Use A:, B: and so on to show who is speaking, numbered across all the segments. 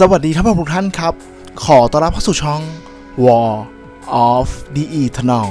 A: สวัสดีท่านผู้ชมทุกท่านครับ ขอต้อนรับเข้าสู่ช่อง War of the Eternal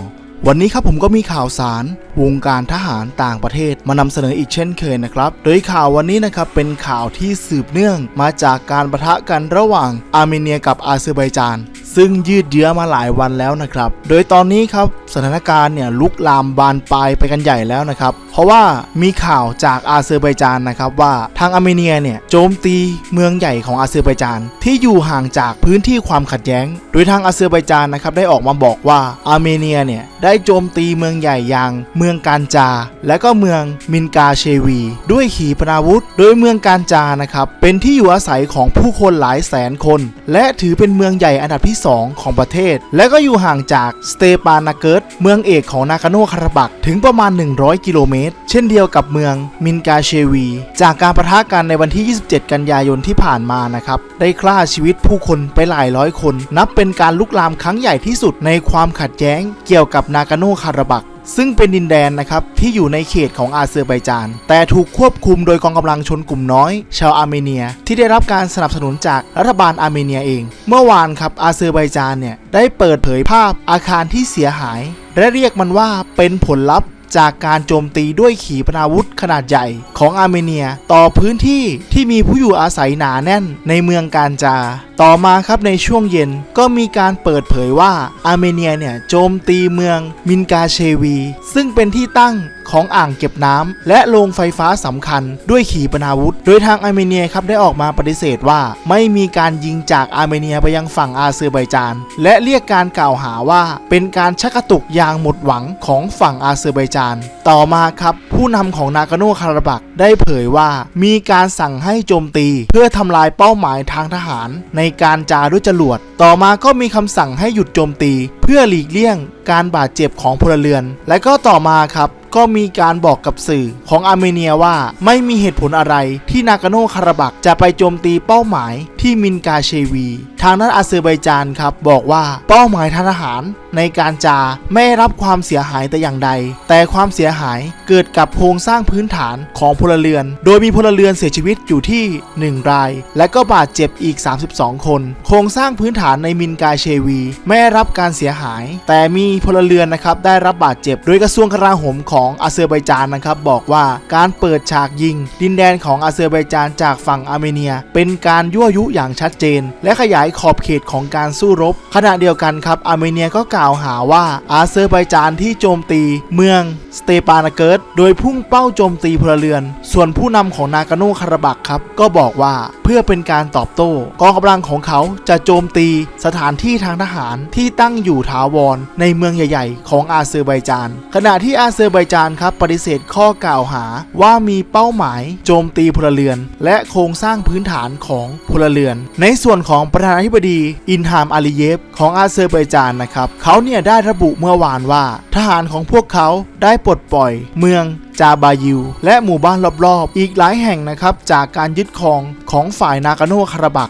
A: วันนี้ครับผมก็มีข่าวสารวงการทหารต่างประเทศมานำเสนออีกเช่นเคยนะครับ โดยข่าววันนี้นะครับเป็นข่าวที่สืบเนื่องมาจากการประทะกันระหว่างอาร์เมเนียกับอาเซอร์ไบจาน ซึ่งยืดเยื้อมาหลายวันแล้วนะครับ โดยตอนนี้ครับสถานการณ์เนี่ยลุกลามบานปลายไปกันใหญ่แล้วนะครับ เพราะว่ามีข่าวจากอาเซอร์ไบจานนะครับว่าทางอาร์เมเนียเนี่ยโจมตีเมืองใหญ่ของอาเซอร์ไบจานที่อยู่ห่างจากพื้นที่ความขัดแย้ง โดยทางอาเซอร์ไบจานนะครับได้ออกมาบอกว่าอาร์เมเนียเนี่ยได้โจมตีเมืองใหญ่อย่างเมืองการจา และก็เมืองมินกาเชวี ด้วยขีปนาวุธ โดยเมืองการจานะครับเป็นที่อยู่อาศัยของผู้คนหลายแสนคน และถือเป็นเมืองใหญ่อันดับที่ 2 ของประเทศ และก็อยู่ห่างจากสเตปานาเกิร์ตเมืองเอกของนาคาโนคาราบักถึงประมาณ 100 กิโลเมตรเช่นเดียวกับเมืองมินกาเชวี จากการประทะกันในวันที่ 27 กันยายนที่ผ่านมานะครับ ได้ฆ่าชีวิตผู้คนไปหลายร้อยคน นับเป็นการลุกลามครั้งใหญ่ที่สุดในความขัดแย้งเกี่ยวกับนาคาโนคาราบักซึ่งเป็นดินแดนนะครับ ที่อยู่ในเขตของอาเซอร์ไบจาน แต่ถูกควบคุมโดยกองกำลังชนกลุ่มน้อย ชาวอาร์เมเนีย ที่ได้รับการสนับสนุนจากรัฐบาลอาร์เมเนียเอง เมื่อวานครับอาเซอร์ไบจานเนี่ย ได้เปิดเผยภาพอาคารที่เสียหาย และเรียกมันว่าเป็นผลลัพธ์ จากการโจมตีด้วยขีปนาวุธขนาดใหญ่ของอาร์เมเนีย ต่อพื้นที่ที่มีผู้อยู่อาศัยหนาแน่นในเมืองการจา ต่อมาครับในช่วงเย็นก็มีการเปิดเผยว่าอาร์เมเนียเนี่ยโจมตีเมืองมินกาเชวี ซึ่งเป็นที่ตั้งของอ่างเก็บน้ำและโรงไฟฟ้าสำคัญด้วยขีปนาวุธ โดยทางอาร์เมเนียครับได้ออกมาปฏิเสธว่า ไม่มีการยิงจากอาร์เมเนียไปยังฝั่งอาเซอร์ไบจาน และเรียกการกล่าวหาว่าเป็นการชักกระตุกอย่างหมดหวังของฝั่งอาเซอร์ไบจานต่อมาครับผู้นำของนากาโนคาราบักได้เผยว่ามีการสั่งให้โจมตี เพื่อทำลายเป้าหมายทางทหาร ในการจาด้วยจรวด ต่อมาก็มีคำสั่งให้หยุดโจมตี เพื่อหลีกเลี่ยงการบาดเจ็บของพลเรือน และก็ต่อมาครับก็มีการบอกกับสื่อของอาร์เมเนียว่าไม่มีเหตุผลอะไรที่นากาโนคาราบักจะไปโจมตีเป้าหมายที่มินกาเชวี ทางนั้นอาเซอร์ไบจานครับบอกว่าเป้าหมายทางทหารในการจาไม่รับความเสียหายแต่อย่างใด แต่ความเสียหายเกิดกับโครงสร้างพื้นฐานของพลเรือน โดยมีพลเรือนเสียชีวิตอยู่ที่ 1 ราย และก็บาดเจ็บอีก 32 คน โครงสร้างพื้นฐานในมินกาเชวี ไม่รับการเสียหาย แต่มีพลเรือนนะครับได้รับบาดเจ็บ โดยกระทรวงกลาโหมของอาเซอร์ไบจานนะครับบอกว่าการเปิดฉากยิง ดินแดนของอาเซอร์ไบจานจากฝั่งอาร์เมเนีย เป็นการยั่วยุอย่างชัดเจน และขยายขอบเขตของการสู้รบ ขณะเดียวกันครับอาร์เมเนียก็กล่าวหาว่าอาเซอร์ไบจานที่โจมตี เมืองสเตปานาเกิร์ตโดยพุ่งเป้าโจมตีพลเรือน ส่วนผู้นำของนากาโนคาราบักครับ ก็บอกว่าเพื่อเป็นการตอบโต้กองกำลังของเขาจะโจมตีสถานที่ทางทหารที่ตั้งอยู่ถาวรในเมืองใหญ่ ๆ ของอาเซอร์ไบจาน ขณะที่อาเซอร์ไบจานครับปฏิเสธข้อกล่าวหาว่ามีเป้าหมายโจมตีพลเรือน และโครงสร้างพื้นฐานของพลเรือน ในส่วนของประธานาธิบดีอินฮามอาลีเยฟของอาเซอร์ไบจานนะครับเขาเนี่ยได้ระบุเมื่อวานว่า ทหารของพวกเขาได้ปลดปล่อย เมืองจาบายิว และหมู่บ้านรอบๆ อีกหลายแห่งนะครับจากการยึดครองของฝ่ายนากาโนคาราบัก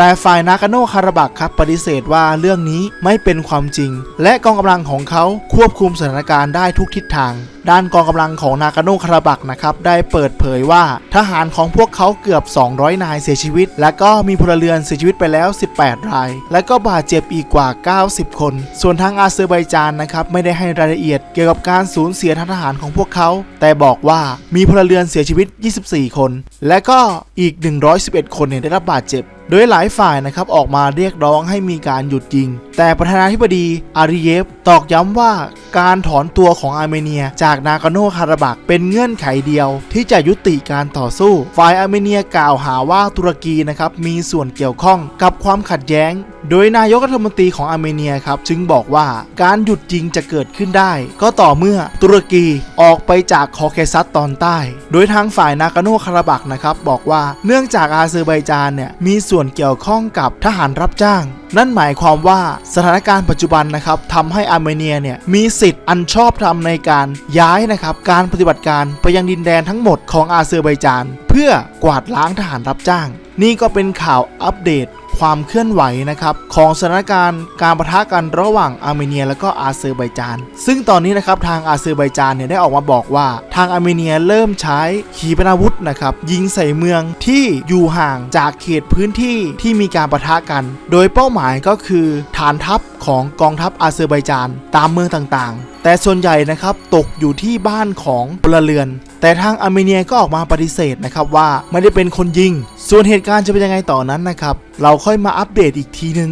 A: แต่ฝ่ายนากาโนคาราบักครับปฏิเสธว่าเรื่องนี้ไม่เป็นความจริง และกองกำลังของเขาควบคุมสถานการณ์ได้ทุกทิศทาง ด้านกองกำลังของนากาโนคาราบักนะครับได้เปิดเผยว่าทหารของพวกเขาเกือบ 200 นายเสียชีวิต และก็มีพลเรือนเสียชีวิตไปแล้ว 18 ราย และก็บาดเจ็บอีกกว่า 90 คน ส่วนทางอาเซอร์ไบจานนะครับไม่ได้ให้รายละเอียดเกี่ยวกับการสูญเสียทางทหารของพวกเขา แต่บอกว่ามีพลเรือนเสียชีวิต 24 คน และก็อีก 111 คนเนี่ยได้รับบาดเจ็บ โดยหลายฝ่ายนะครับออกมาเรียกร้องให้มีการหยุดยิง แต่ประธานาธิบดีอาริเยฟตอกย้ำว่าการถอนตัวของอาร์เมเนีย จากนากาโนคาราบักเป็นเงื่อนไขเดียว ที่จะยุติการต่อสู้ ฝ่ายอาร์เมเนียกล่าวหาว่าตุรกีนะครับมีส่วนเกี่ยวข้องกับความขัดแย้ง โดยนายกรัฐมนตรีของอาร์เมเนียครับจึงบอกว่าการหยุดยิงจะเกิดขึ้นได้ ก็ต่อเมื่อตุรกีออกไปจากคอเคซัสตอนใต้ โดยทางฝ่ายนากาโนคาราบักนะครับบอกว่าเนื่องจากอาเซอร์ไบจานเนี่ยมีส่วนเกี่ยวข้องกับทหารรับจ้าง นั่นหมายความว่าสถานการณ์ปัจจุบันนะครับทำให้อาร์เมเนียเนี่ยมีสิทธิ์อันชอบธรรมในการย้ายนะครับการปฏิบัติการไปยังดินแดนทั้งหมดของอาเซอร์ไบจาน เพื่อกวาดล้างทหารรับจ้าง นี่ก็เป็นข่าวอัปเดต ความเคลื่อนไหวนะครับของสถานการณ์การประทะกันระหว่างอาร์เมเนียและก็อาเซอร์ไบจาน ซึ่งตอนนี้นะครับทางอาเซอร์ไบจานเนี่ยได้ออกมาบอกว่า ทางอาร์เมเนียเริ่มใช้ขีปนาวุธนะครับยิงใส่เมืองที่อยู่ห่างจากเขตพื้นที่ที่มีการประทะกัน โดยเป้าหมายก็คือฐานทัพของกองทัพอาเซอร์ไบจานตามเมืองต่างๆแต่ส่วนใหญ่นะครับตกอยู่ที่บ้านของพลเรือน แต่ทางอาร์เมเนียก็ออกมาปฏิเสธนะครับว่าไม่ได้เป็นคนยิง ส่วนเหตุการณ์จะเป็นยังไงต่อนั้นนะครับ เราค่อยมาอัปเดตอีกทีนึง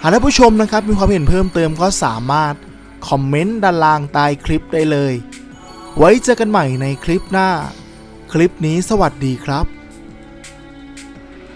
A: หากท่านผู้ชมนะครับมีความเห็นเพิ่มเติมก็สามารถคอมเมนต์ด้านล่างใต้คลิปได้เลย ไว้เจอกันใหม่ในคลิปหน้า คลิปนี้สวัสดีครับ